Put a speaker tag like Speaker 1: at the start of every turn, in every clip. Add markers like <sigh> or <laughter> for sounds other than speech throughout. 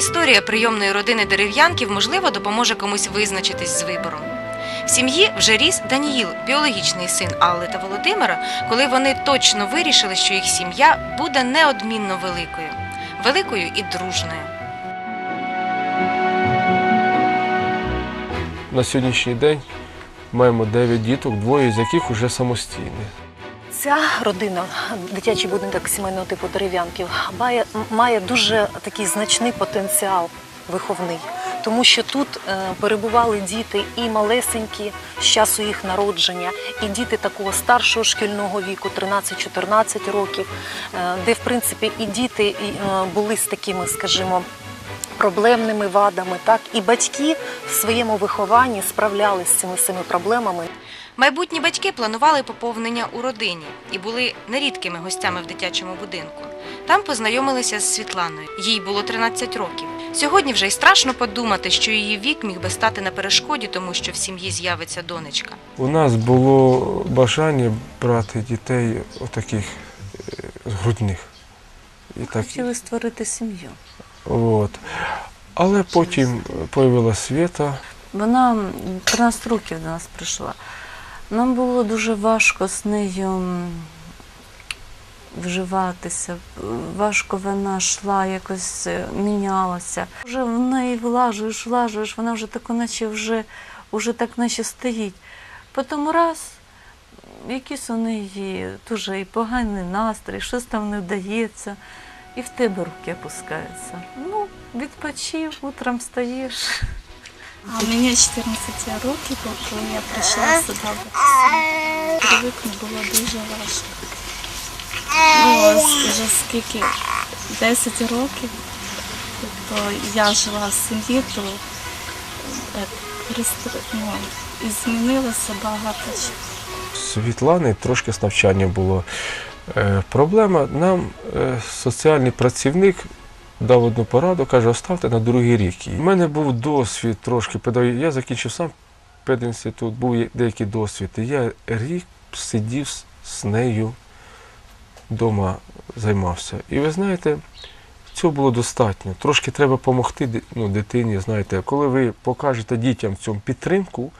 Speaker 1: Історія прийомної родини дерев'янків, можливо, допоможе комусь визначитись з вибором. В сім'ї вже ріс Даніїл, біологічний син Алли та Володимира, коли вони точно вирішили, що їх сім'я буде неодмінно великою, великою і дружною.
Speaker 2: На сьогоднішній день маємо 9 діток, двоє з яких вже самостійні.
Speaker 3: Ця родина, дитячий будинок сімейного типу дерев'янків, має, має дуже такий значний потенціал виховний, тому що тут е, перебували діти і малесенькі з часу їх народження, і діти такого старшого шкільного віку, 13-14 років, е, де в принципі і діти і, е, були з такими, скажімо, проблемними вадами, так і батьки в своєму вихованні справлялися з цими всіми проблемами.
Speaker 1: Майбутні батьки планували поповнення у родині і були нерідкими гостями в дитячому будинку. Там познайомилися з Світланою. Їй було 13 років. Сьогодні вже й страшно подумати, що її вік міг би стати на перешкоді, тому що в сім'ї з'явиться донечка.
Speaker 2: У нас було бажання брати дітей отаких е, грудних. І так,
Speaker 3: Хотіли створити сім'ю.
Speaker 2: от. Але потім появилась Свята.
Speaker 4: Вона 13 років до нас прийшла. Нам було дуже важко з нею вживатися. Важко вона йшла, якось е, мінялася. Вже в неї влажуєш, влажуєш, вона вже так, наче вже, вже так наче стоїть. Потім раз, якийсь у неї дуже і поганий настрій, щось там не вдається, і в тебе руки опускаються. Ну, відпочив, утром встаєш.
Speaker 5: А мені 14 років, коли я прийшла сюди в Оксану. Привикнути було дуже важко. Ну, ось вже скільки 10 років, тобто я жила в сім'ї, то ну, і змінилося багато чого.
Speaker 2: Світлани трошки з навчанням було. Е, проблема нам е, соціальний працівник дав одну пораду, каже, оставте на другий рік. У мене був досвід трошки педагог. Я закінчив сам пединститут, був деякий досвід. І я рік сидів з- нею вдома займався. І ви знаєте, цього було достатньо. Трошки треба допомогти ну, дитині. Знаєте, коли ви покажете дітям в цьому підтримку,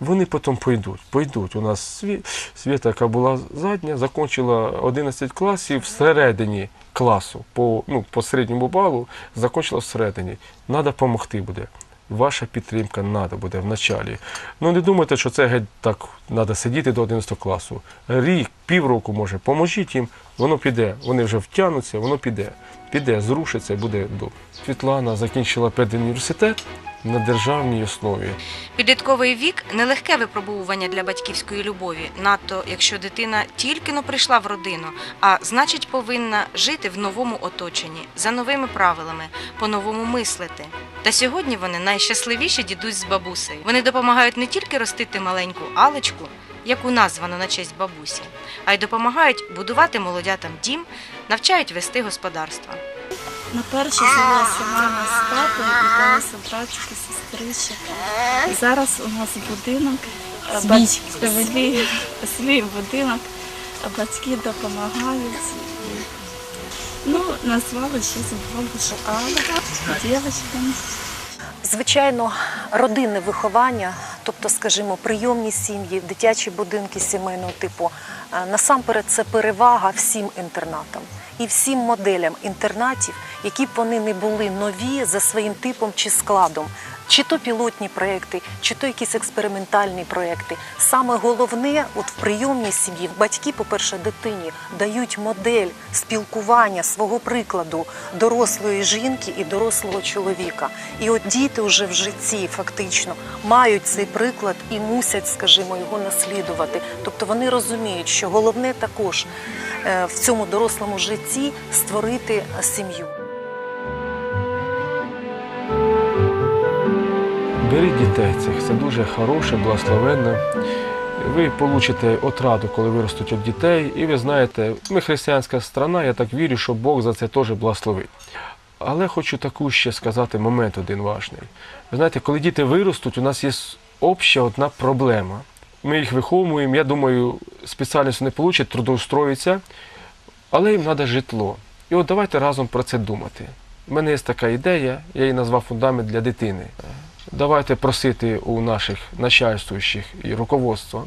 Speaker 2: вони потім пойдуть. Пойдуть. У нас Сві- Світа, яка була задня, закінчила 11 класів всередині класу, по, ну, по середньому балу, закінчила всередині. Треба допомогти буде. Ваша підтримка треба буде в началі. Ну не думайте, що це геть так треба сидіти до 11 класу. Рік, півроку може, поможіть їм, воно піде. Вони вже втягнуться, воно піде. Піде, зрушиться, буде добре. Світлана закінчила педуніверситет на державній основі.
Speaker 1: Підлітковий вік нелегке випробовування для батьківської любові, надто якщо дитина тільки но прийшла в родину, а значить повинна жити в новому оточенні, за новими правилами, по-новому мислити. Та сьогодні вони найщасливіші дідусь з бабусею. Вони допомагають не тільки ростити маленьку Алечку, яку названо на честь бабусі, а й допомагають будувати молодятам дім, навчають вести господарство.
Speaker 5: На перше з'явилася мама з татом і далися братчики, сестрички. Зараз у нас будинок, батьки, свій, свій будинок, а батьки допомагають. Ну, назвали ще з бабушек Алла, дівчатками.
Speaker 3: Звичайно, родинне виховання, тобто, скажімо, прийомні сім'ї, дитячі будинки сімейного типу, е, насамперед це перевага всім інтернатам і всім моделям інтернатів, які б вони не були нові за своїм типом чи складом. Чи то пілотні проекти, чи то якісь експериментальні проекти. Саме головне, от в прийомній сім'ї, батьки, по-перше, дитині дають модель спілкування свого прикладу дорослої жінки і дорослого чоловіка. І от діти вже в житті фактично мають цей приклад і мусять, скажімо, його наслідувати. Тобто вони розуміють, що головне також е, в цьому дорослому житті створити сім'ю.
Speaker 2: Беріть дітей цих, це дуже хороше, благословенне. Ви получите отраду, коли виростуть від дітей, і ви знаєте, ми християнська страна, я так вірю, що Бог за це теж благословить. Але хочу таку ще сказати момент один важний. Ви знаєте, коли діти виростуть, у нас є обща одна проблема. Ми їх виховуємо, я думаю, спеціальність не получать, трудоустроїться, але їм треба житло. І от давайте разом про це думати. У мене є така ідея, я її назвав фундамент для дитини. Давайте просити у наших начальствуючих і руководства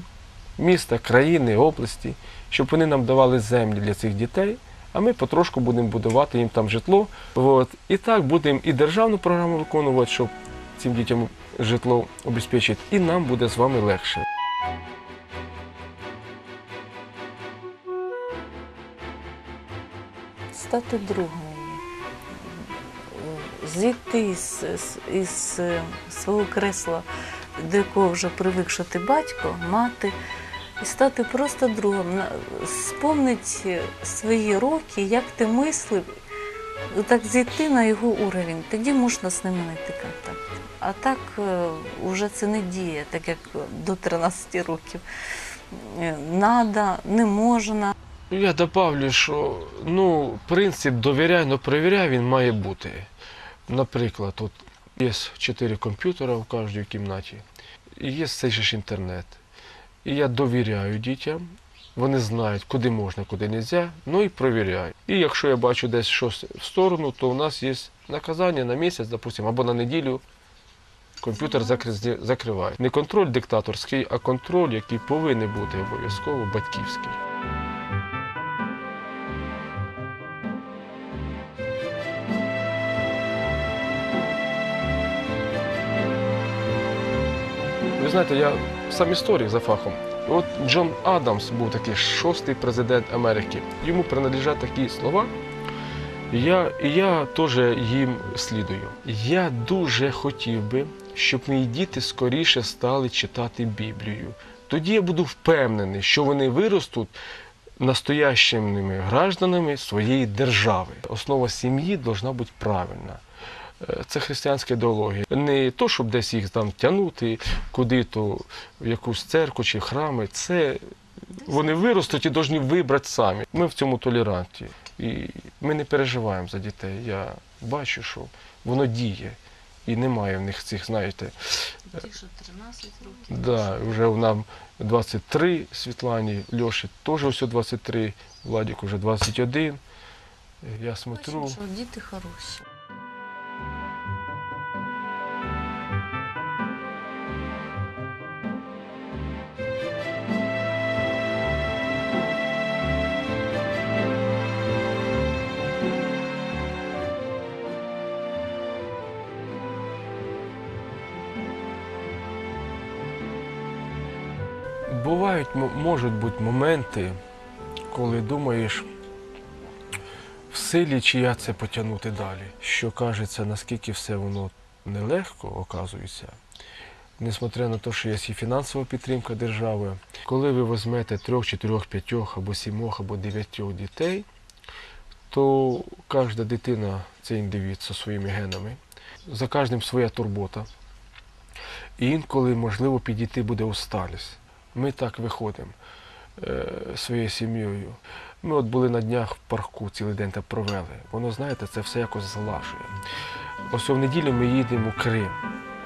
Speaker 2: міста, країни, області, щоб вони нам давали землі для цих дітей, а ми потрошку будемо будувати їм там житло. От. І так будемо і державну програму виконувати, щоб цим дітям житло обезпечити, і нам буде з вами легше.
Speaker 4: стати другом. Зійти із, із, із е, свого кресла, до якого вже привик, що ти батько, мати, і стати просто другом. На- Спомнить свої роки, як ти мислив, так зійти на його уровень, тоді можна з ним знайти контакт. А так е, вже це не діє, так як до 13 років. Е, Надо, не можна.
Speaker 2: Ну, Я добавлю, що ну, принцип довіряй, но перевіряй, він має бути. Наприклад, тут є чотири комп'ютера в кожній кімнаті, і є цей же ж інтернет. І я довіряю дітям, вони знають, куди можна, куди не можна, ну і перевіряю. І якщо я бачу десь щось в сторону, то у нас є наказання на місяць, допустим, або на неділю. Комп'ютер закриває. Не контроль диктаторський, а контроль, який повинен бути обов'язково батьківський. Знаєте, я сам історик за фахом. От Джон Адамс був такий шостий президент Америки. Йому принадлежать такі слова. Я, і я теж їм слідую. Я дуже хотів би, щоб мої діти скоріше стали читати Біблію. Тоді я буду впевнений, що вони виростуть настоящими гражданами своєї держави. Основа сім'ї повинна бути правильна. Е, Це християнська ідеологія. Не то, щоб десь їх там тягнути куди-то в якусь церкву чи храми. Це вони виростуть і повинні вибрати самі. Ми в цьому толерантні. І ми не переживаємо за дітей. Я бачу, що воно діє. І немає в них цих, знаєте,
Speaker 4: Ті, що 13 років.
Speaker 2: да, вже нам 23 Світлані, Льоші теж ось 23, Владіку вже 21. Я смотрю.
Speaker 4: Бачимо, що діти хороші.
Speaker 2: Бувають, можуть бути моменти, коли думаєш, в силі чи я це потягнути далі. Що кажеться, наскільки все воно нелегко оказується, несмотря на те, що є і фінансова підтримка держави. Коли ви візьмете трьох, чотирьох, п'ятьох або сімох, або дев'ятьох дітей, то кожна дитина це індивід зі своїми генами. За кожним своя турбота. І інколи, можливо, підійти буде усталість. Ми так виходимо е, своєю сім'єю. Ми от були на днях в парку, цілий день так провели. Воно, знаєте, це все якось злажує. Ось в неділю ми їдемо у Крим.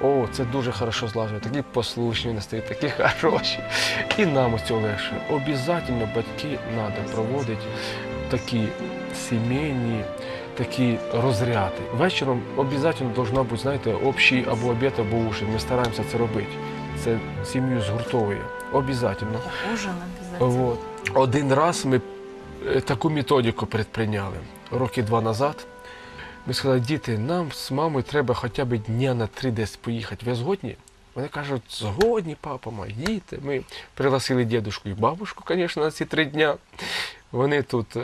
Speaker 2: О, це дуже хорошо злажує. Такі послушні стають, такі хороші. І нам ось легше. Обязательно батьки треба проводити такі сімейні, такі розряди. Вечором обов'язково должна бути, знаєте, общий або обід, або ужин. Ми стараємося це робити. Це сім'ю згуртовує. Обязательно.
Speaker 4: Ужин обов'язково.
Speaker 2: Вот. Один раз ми е, таку методику предприйняли роки два назад. Ми сказали, діти, нам з мамою треба хоча б дня на три десь поїхати. Ви згодні? Вони кажуть, згодні, папа, мої діти. Ми пригласили дідушку і бабушку, звісно, на ці три дня. Вони тут е,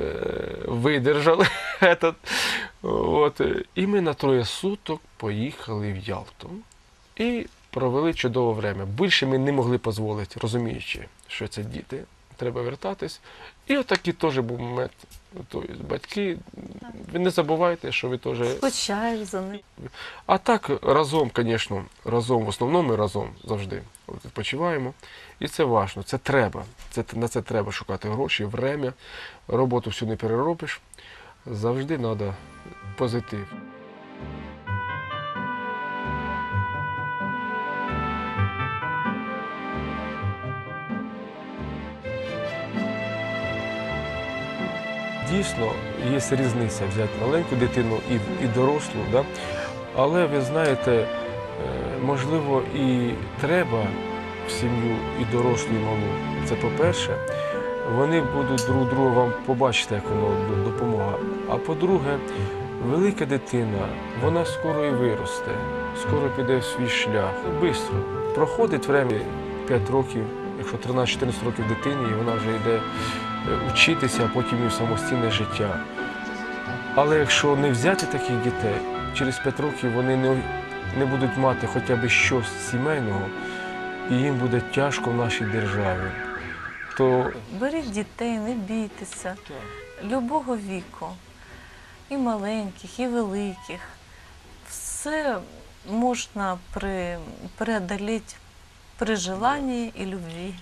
Speaker 2: видержали. <laughs> этот. От. І ми на троє суток поїхали в Ялту. І провели чудове время. Більше ми не могли дозволити, розуміючи, що це діти, треба вертатись. І отакий теж був момент. Тобто, батьки, ви не забувайте, що ви теж.
Speaker 4: Скучаєш за ним.
Speaker 2: А так разом, звісно, разом, в основному ми разом завжди От відпочиваємо. І це важливо, це треба. Це, на це треба шукати гроші, время, роботу всю не переробиш. Завжди треба позитив. Дійсно є різниця взяти маленьку дитину і, і дорослу. Да? Але ви знаєте, е, можливо, і треба в сім'ю і дорослу, і малу. Це по-перше. Вони будуть друг друга вам побачити, як воно допомога. А по-друге, велика дитина, вона скоро і виросте, скоро піде в свій шлях. Бистро. Проходить время 5 років, якщо 13-14 років дитині, і вона вже йде вчитися, а потім і в самостійне життя. Але якщо не взяти таких дітей, через 5 років вони не, не будуть мати хоча б щось сімейного, і їм буде тяжко в нашій державі. То
Speaker 4: Беріть дітей, не бійтеся. Любого віку, і маленьких, і великих. Все можна при, преодолеть при желанні і любві.